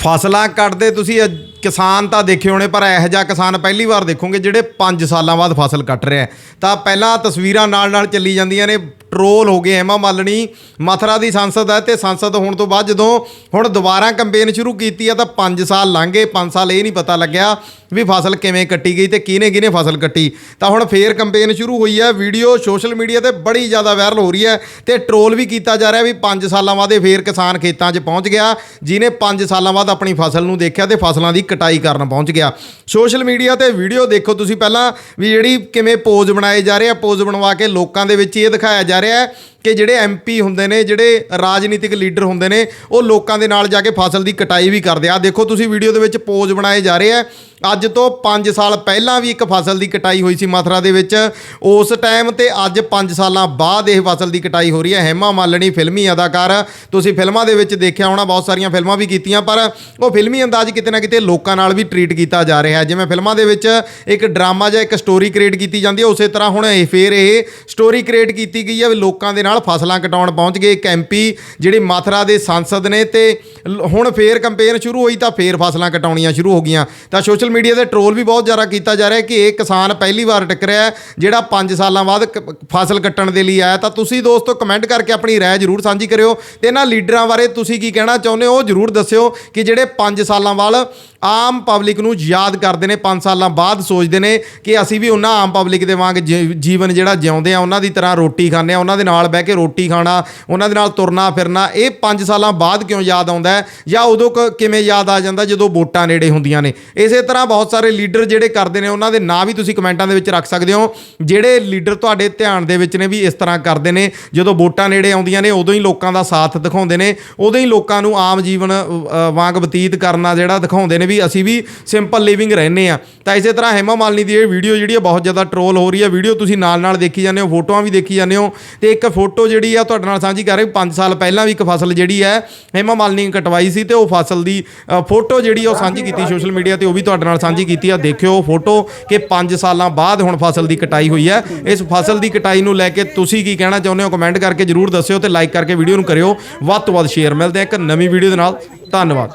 ਫਸਲਾਂ ਕੱਟਦੇ ਤੁਸੀਂ ਅੱਜ ਕਿਸਾਨ ਤਾਂ ਦੇਖੇ ਹੋਣੇ, ਪਰ ਇਹੋ ਜਿਹਾ ਕਿਸਾਨ ਪਹਿਲੀ ਵਾਰ ਦੇਖੋਗੇ ਜਿਹੜੇ 5 ਸਾਲਾਂ ਬਾਅਦ ਫਸਲ ਕੱਟ ਰਿਹਾ ਤਾਂ ਪਹਿਲਾਂ ਤਸਵੀਰਾਂ ਨਾਲ ਨਾਲ ਚੱਲੀ ਜਾਂਦੀਆਂ ਨੇ। ਟਰੋਲ ਹੋ ਗਏ ਹੈਮਾ ਮਾਲਣੀ, ਮਥਰਾ ਦੀ ਸੰਸਦ ਹੈ ਤੇ ਸੰਸਦ ਹੋਣ ਤੋਂ ਬਾਅਦ ਜਦੋਂ ਹੁਣ ਦੁਬਾਰਾ ਕੰਪੇਨ ਸ਼ੁਰੂ ਕੀਤੀ ਆ ਤਾਂ 5 ਸਾਲ ਲੰਘ ਗਏ 5 ਸਾਲ ਇਹ ਨਹੀਂ ਪਤਾ ਲੱਗਿਆ ਵੀ ਫਸਲ ਕਿਵੇਂ ਕੱਟੀ ਗਈ ਤੇ ਕਿਹਨੇ ਕਿਹਨੇ ਫਸਲ ਕੱਟੀ। ਤਾਂ ਹੁਣ ਫੇਰ ਕੰਪੇਨ ਸ਼ੁਰੂ ਹੋਈ ਹੈ। ਵੀਡੀਓ ਸੋਸ਼ਲ ਮੀਡੀਆ ਤੇ ਬੜੀ ਜ਼ਿਆਦਾ ਵਾਇਰਲ ਹੋ ਰਹੀ ਹੈ ਤੇ ਟਰੋਲ ਵੀ ਕੀਤਾ ਜਾ ਰਿਹਾ ਵੀ 5 ਸਾਲਾਂ ਬਾਅਦ ਇਹ ਫੇਰ ਕਿਸਾਨ ਖੇਤਾਂ 'ਚ ਪਹੁੰਚ ਗਿਆ ਜਿਨੇ 5 ਸਾਲਾਂ ਬਾਅਦ ਆਪਣੀ ਫਸਲ ਨੂੰ ਦੇਖਿਆ ਤੇ ਫਸਲਾਂ ਦੀ ਕਟਾਈ ਕਰਨ ਪਹੁੰਚ ਗਿਆ। ਸੋਸ਼ਲ ਮੀਡੀਆ ਤੇ ਵੀਡੀਓ ਦੇਖੋ ਤੁਸੀਂ ਪਹਿਲਾਂ ਵੀ ਜਿਹੜੀ ਕਿਵੇਂ ਪੋਜ਼ ਬਣਾਏ ਜਾ ਰਹੇ ਆ, ਪੋਜ਼ ਬਣਵਾ ਕੇ ਲੋਕਾਂ ਦੇ ਵਿੱਚ ਇਹ ਦਿਖਾਇਆ ਜਾ ਰਿਹਾ ਹੈ ਕਿ ਜਿਹੜੇ ਐਮਪੀ ਹੁੰਦੇ ਨੇ, ਜਿਹੜੇ ਰਾਜਨੀਤਿਕ ਲੀਡਰ ਹੁੰਦੇ ਨੇ, ਉਹ ਲੋਕਾਂ ਦੇ ਨਾਲ ਜਾ ਕੇ ਫਸਲ ਦੀ ਕਟਾਈ ਵੀ ਕਰਦੇ ਆ। ਦੇਖੋ, ਤੁਸੀਂ ਵੀਡੀਓ ਦੇ ਵਿੱਚ ਪੋਜ਼ ਬਣਾਏ ਜਾ ਰਹੇ ਆ। ਅੱਜ ਤੋਂ 5 ਸਾਲ ਪਹਿਲਾਂ ਵੀ ਇੱਕ ਫਸਲ ਦੀ ਕਟਾਈ ਹੋਈ ਸੀ ਮਥਰਾ ਦੇ ਵਿੱਚ। ਉਸ ਟਾਈਮ ਤੇ ਅੱਜ 5 ਸਾਲਾਂ ਬਾਅਦ ਇਹ ਫਸਲ ਦੀ ਕਟਾਈ ਹੋ ਰਹੀ ਹੈ। ਹੈਮਾ ਮਾਲਣੀ ਫਿਲਮੀ ਅਦਾਕਾਰ। ਤੁਸੀਂ ਫਿਲਮਾਂ ਦੇ ਵਿੱਚ ਦੇਖਿਆ ਹੋਣਾ, ਬਹੁਤ ਸਾਰੀਆਂ ਫਿਲਮਾਂ ਵੀ ਕੀਤੀਆਂ, ਪਰ ਉਹ ਫਿਲਮੀ ਅੰਦਾਜ਼ ਕਿਤੇ ਨਾ ਕਿਤੇ ਲੋਕਾਂ ਨਾਲ ਵੀ ਟਰੀਟ ਕੀਤਾ ਜਾ ਰਿਹਾ ਹੈ। ਜਿਵੇਂ ਫਿਲਮਾਂ ਦੇ ਵਿੱਚ ਇੱਕ ਡਰਾਮਾ ਜਾਂ ਇੱਕ ਸਟੋਰੀ ਕ੍ਰੀਏਟ ਕੀਤੀ ਜਾਂਦੀ ਹੈ, ਉਸੇ ਤਰ੍ਹਾਂ ਹੁਣ ਇਹ ਫੇਰ ਇਹ ਸਟੋਰੀ ਕ੍ਰੀਏਟ ਕੀਤੀ ਗਈ ਹੈ ਵੀ ਲੋਕਾਂ ਦੇ ਨਾਲ ਫਸਲਾਂ ਕਟਾਉਣ ਪਹੁੰਚ ਗਏ। ਇੱਕ ਐਮਪੀ ਜਿਹੜੇ ਮਥਰਾ ਦੇ ਸੰਸਦ ਨੇ ਤੇ ਹੁਣ ਫੇਰ ਕੰਪੇਨ ਸ਼ੁਰੂ ਹੋਈ ਤਾਂ ਫੇਰ ਫਸਲਾਂ ਕਟਾਉਣੀਆਂ ਸ਼ੁਰੂ ਹੋ ਗਈਆਂ। ਤਾਂ ਸੋਸ਼ਲ ਮੀਡੀਆ ਤੇ ਟਰੋਲ ਵੀ ਬਹੁਤ ਜ਼ਿਆਦਾ ਕੀਤਾ ਜਾ ਰਿਹਾ ਕਿ ਇਹ ਕਿਸਾਨ ਪਹਿਲੀ ਵਾਰ ਟੱਕਰਿਆ ਜਿਹੜਾ 5 ਸਾਲਾਂ ਬਾਅਦ ਫਸਲ ਕੱਟਣ ਦੇ ਲਈ ਆਇਆ। ਤਾਂ ਤੁਸੀਂ ਦੋਸਤੋ ਕਮੈਂਟ ਕਰਕੇ ਆਪਣੀ ਰਾਏ ਜ਼ਰੂਰ ਸਾਂਝੀ ਕਰਿਓ। ਤੇ ਇਹਨਾਂ ਲੀਡਰਾਂ ਬਾਰੇ ਤੁਸੀਂ ਕੀ ਕਹਿਣਾ ਚਾਹੁੰਦੇ ਹੋ, ਉਹ ਜ਼ਰੂਰ ਦੱਸਿਓ ਕਿ ਜਿਹੜੇ 5 ਸਾਲਾਂ ਬਾਅਦ ਆਮ ਪਬਲਿਕ ਨੂੰ ਯਾਦ ਕਰਦੇ ਨੇ 5 ਸਾਲਾਂ ਬਾਅਦ ਸੋਚਦੇ ਨੇ ਕਿ ਅਸੀਂ ਵੀ ਉਹਨਾਂ ਆਮ ਪਬਲਿਕ ਦੇ ਵਾਂਗ ਜੀ- ਜੀਵਨ ਜਿਹੜਾ ਜਿਉਂਦੇ ਆ, ਉਹਨਾਂ ਦੀ ਤਰ੍ਹਾਂ ਰੋਟੀ ਖਾਂਦੇ ਆ, ਉਹਨਾਂ ਦੇ ਨਾਲ ਬਹਿ ਕੇ ਰੋਟੀ ਖਾਣਾ, ਉਹਨਾਂ ਦੇ ਨਾਲ ਤੁਰਨਾ ਫਿਰਨਾ, ਇਹ 5 ਸਾਲਾਂ ਬਾਅਦ ਕਿਉਂ ਯਾਦ ਆਉਂਦਾ ਹੈ? ਜਾਂ ਉਦੋਂ ਕਿਵੇਂ ਯਾਦ ਆ ਜਾਂਦਾ ਜਦੋਂ ਵੋਟਾਂ ਨੇੜੇ ਹੁੰਦੀਆਂ ਨੇ? ਇਸੇ ਤਰ੍ਹਾਂ ਬਹੁਤ ਸਾਰੇ ਲੀਡਰ ਜਿਹੜੇ ਕਰਦੇ ਨੇ, ਉਹਨਾਂ ਦੇ ਨਾਂ ਵੀ ਤੁਸੀਂ ਕਮੈਂਟਾਂ ਦੇ ਵਿੱਚ ਰੱਖ ਸਕਦੇ ਹੋ। ਜਿਹੜੇ ਲੀਡਰ ਤੁਹਾਡੇ ਧਿਆਨ ਦੇ ਵਿੱਚ ਨੇ ਵੀ ਇਸ ਤਰ੍ਹਾਂ ਕਰਦੇ ਨੇ, ਜਦੋਂ ਵੋਟਾਂ ਨੇੜੇ ਆਉਂਦੀਆਂ ਨੇ, ਉਦੋਂ ਹੀ ਲੋਕਾਂ ਦਾ ਸਾਥ ਦਿਖਾਉਂਦੇ ਨੇ, ਉਦੋਂ ਹੀ ਲੋਕਾਂ ਨੂੰ ਆਮ ਜੀਵਨ ਵਾਂਗ ਬਤੀਤ ਕਰਨਾ ਜਿਹੜਾ ਦਿਖਾਉਂਦੇ ਨੇ ਵੀ ਅਸੀਂ ਵੀ ਸਿੰਪਲ ਲਿਵਿੰਗ ਰਹਿੰਦੇ ਆ ਤਾਂ ਇਸੇ ਤਰ੍ਹਾਂ ਹੈਮਾ ਮਾਲਨੀ ਦੀ ਇਹ ਵੀਡੀਓ ਜਿਹੜੀ ਹੈ ਬਹੁਤ ਜ਼ਿਆਦਾ ਟਰੋਲ ਹੋ ਰਹੀ ਹੈ। ਵੀਡੀਓ ਤੁਸੀਂ ਨਾਲ ਨਾਲ ਦੇਖੀ ਜਾਂਦੇ ਹੋ, ਫੋਟੋਆਂ ਵੀ ਦੇਖੀ ਜਾਂਦੇ ਹੋ ਤੇ ਇੱਕ ਫੋਟੋ ਫੋਟੋ ਜਿਹੜੀ ਆ ਤੁਹਾਡੇ ਨਾਲ ਸਾਂਝੀ ਕਰ ਰਹੇ 5 ਸਾਲ ਪਹਿਲਾਂ ਵੀ ਇੱਕ ਫਸਲ ਜਿਹੜੀ ਹੈ, ਹੇਮਾ ਮਾਲਨੀ ਨੇ ਕਟਵਾਈ ਸੀ ਤੇ ਉਹ ਫਸਲ ਦੀ ਫੋਟੋ ਜਿਹੜੀ ਉਹ ਸਾਂਝੀ ਕੀਤੀ ਸੋਸ਼ਲ ਮੀਡੀਆ ਤੇ, ਉਹ ਵੀ ਤੁਹਾਡੇ ਨਾਲ ਸਾਂਝੀ ਕੀਤੀ ਆ। ਦੇਖਿਓ ਉਹ ਫੋਟੋ ਕਿ 5 ਸਾਲਾਂ ਬਾਅਦ ਹੁਣ ਫਸਲ ਦੀ ਕਟਾਈ ਹੋਈ ਹੈ। ਇਸ ਫਸਲ ਦੀ ਕਟਾਈ ਨੂੰ ਲੈ ਕੇ ਤੁਸੀਂ ਕੀ ਕਹਿਣਾ ਚਾਹੁੰਦੇ ਹੋ? ਕਮੈਂਟ ਕਰਕੇ ਜਰੂਰ ਦੱਸਿਓ ਤੇ ਲਾਈਕ ਕਰਕੇ ਵੀਡੀਓ ਨੂੰ ਕਰਿਓ। ਵੱਧ ਤੋਂ ਵੱਧ ਸ਼ੇਅਰ ਮਿਲਦੇ ਆ ਇੱਕ ਨਵੀਂ ਵੀਡੀਓ ਦੇ ਨਾਲ। ਧੰਨਵਾਦ।